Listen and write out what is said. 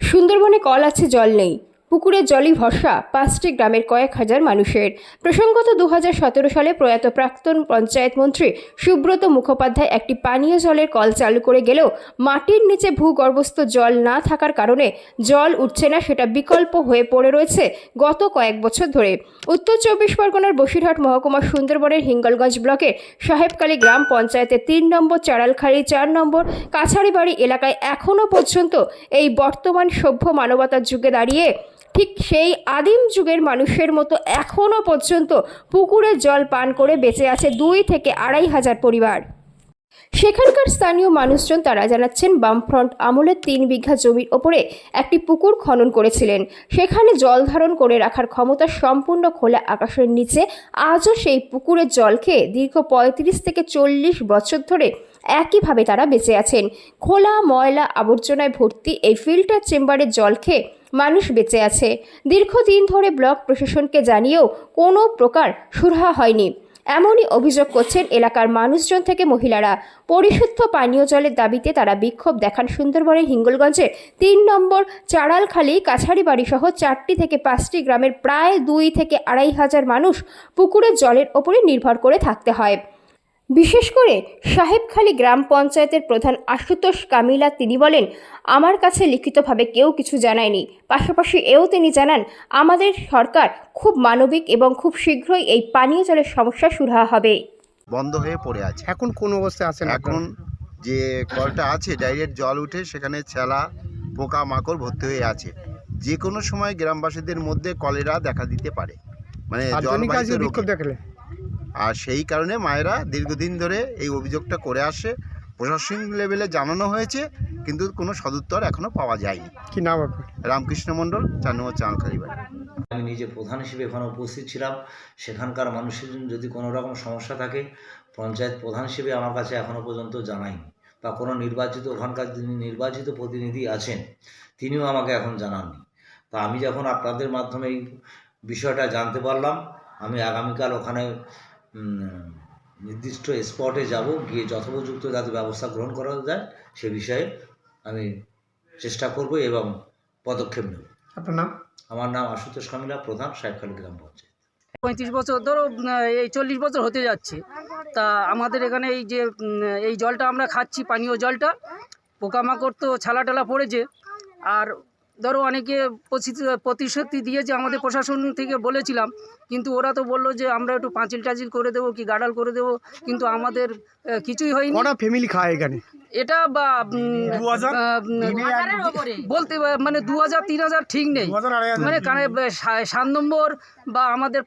সুন্দরবনে কল আছে জল নেই। পুকুরের জলই ভরসা পাঁচটি গ্রামের কয়েক হাজার মানুষের। প্রসঙ্গত দু হাজার সতেরো সালে প্রয়াত প্রাক্তন পঞ্চায়েত মন্ত্রী সুব্রত মুখোপাধ্যায় একটি পানীয় জলের কল চালু করে গেলেও মাটির নিচে ভূগর্ভস্থ জল না থাকার কারণে জল উঠছে না সেটা বিকল্প হয়ে পড়ে রয়েছে গত কয়েক বছর ধরে। উত্তর চব্বিশ পরগনার বসিরহাট মহকুমা সুন্দরবনের হিঙ্গলগঞ্জ ব্লকের সাহেবকালী গ্রাম পঞ্চায়েতের তিন নম্বর, চারালখাড়ি চার নম্বর কাছাড়ি বাড়ি এলাকায় এখনও পর্যন্ত এই বর্তমান সভ্য মানবতার যুগে দাঁড়িয়ে ঠিক সেই আদিম যুগের মানুষের মতো এখনও পর্যন্ত পুকুরের জল পান করে বেঁচে আছে দুই থেকে আড়াই হাজার পরিবার। সেখানকার স্থানীয় মানুষজন তারা জানাচ্ছেন, বামফ্রন্ট আমলের তিন বিঘা জমির ওপরে একটি পুকুর খনন করেছিলেন। সেখানে জল ধারণ করে রাখার ক্ষমতা সম্পূর্ণ খোলা আকাশের নিচে। আজও সেই পুকুরের জল খেয়ে দীর্ঘ পঁয়ত্রিশ থেকে চল্লিশ বছর ধরে একইভাবে তারা বেঁচে আছেন। খোলা ময়লা আবর্জনায় ভর্তি এই ফিল্টার চেম্বারের জল খেয়ে মানুষ বেঁচে আছে। দীর্ঘদিন ধরে ব্লক প্রশাসনকে জানিয়েও কোনো প্রকার সুরাহা হয়নি। এমনই অভিযোগ করছেন এলাকার মানুষজন থেকে মহিলারা। পরিশুদ্ধ পানীয় জলের দাবিতে তারা বিক্ষোভ দেখান সুন্দরবনের হিঙ্গলগঞ্জে তিন নম্বর চাড়ালখালি কাছাড়িবাড়ি সহ চারটি থেকে পাঁচটি গ্রামের প্রায় দুই থেকে আড়াই হাজার মানুষ পুকুরের জলের ওপরে নির্ভর করে থাকতে হয়। বিশেষ করে সাহেবখালী গ্রাম পঞ্চায়েতের প্রধান আশুতোষ কামিলা তিনি বলেন আমার কাছে লিখিতভাবে কেউ কিছু জানায়নি। পাশাপাশি এও তিনি জানান আমাদের সরকার খুব মানবিক এবং খুব শীঘ্রই এই পানীয় জলের সমস্যা সুরাহা হবে। বন্ধ হয়ে পড়ে আছে। এখন কোন অবস্থায় আছেন এখন যে কলটা আছে ডাইরেক্ট জল উঠে সেখানে ছেলা পোকা মাকড় ভর্তি হয়ে আছে। যে কোনো সময় গ্রামবাসীদের মধ্যে কলেরা দেখা দিতে পারে। মানে জলবাহিত বিক্ষোভ দেখালে? আর সেই কারণে মায়েরা দীর্ঘদিন ধরে এই অভিযোগটা করে আসে। প্রশাসনিক লেভেলে জানানো হয়েছে কিন্তু কোনো সদুত্তর এখনও পাওয়া যায়নি। কি নাম আপনার? রামকৃষ্ণ মণ্ডল চার নম্বর চাঁদখালি বাড়ি আমি নিজে প্রধান হিসেবে এখানে উপস্থিত ছিলাম। সেখানকার মানুষের যদি কোনো রকম সমস্যা থাকে পঞ্চায়েত প্রধান হিসেবে আমার কাছে এখনও পর্যন্ত জানায়নি বা কোনো নির্বাচিত ওখানকার যিনি নির্বাচিত প্রতিনিধি আছেন তিনিও আমাকে এখন জানাননি। তা আমি যখন আপনাদের মাধ্যমে এই বিষয়টা জানতে পারলাম আমি আগামীকাল ওখানে নির্দিষ্ট স্পটে যাব গিয়ে যথোপযুক্ত যাতে ব্যবস্থা গ্রহণ করা যায় সে বিষয়ে আমি চেষ্টা করব এবং পদক্ষেপ নেব। আপনার নাম? আমার নাম আশুতোষ কামিলা প্রধান সাহেবখালী গ্রাম পঞ্চায়েত। পঁয়ত্রিশ বছর ধরো এই চল্লিশ বছর হতে যাচ্ছে। তা আমাদের এখানে এই যে এই জলটা আমরা খাচ্ছি পানীয় জলটা পোকামাকড় তো ছালা টালা পড়েছে। আর ধরো অনেকে প্রতিশ্রুতি দিয়ে যে আমাদের প্রশাসন থেকে বলেছিলাম কিন্তু ওরা তো বলল যে আমরা একটু পাঁচিল টাচিল করে দেবো কি গাডাল করে দেবো কিন্তু আমাদের কিছুই হয়নি। কটা ফ্যামিলি খায় এখানে? এটা বা বলতে মানে দু হাজার তিন হাজার ঠিক নেই। মানে কানে সাত নম্বর বা আমাদের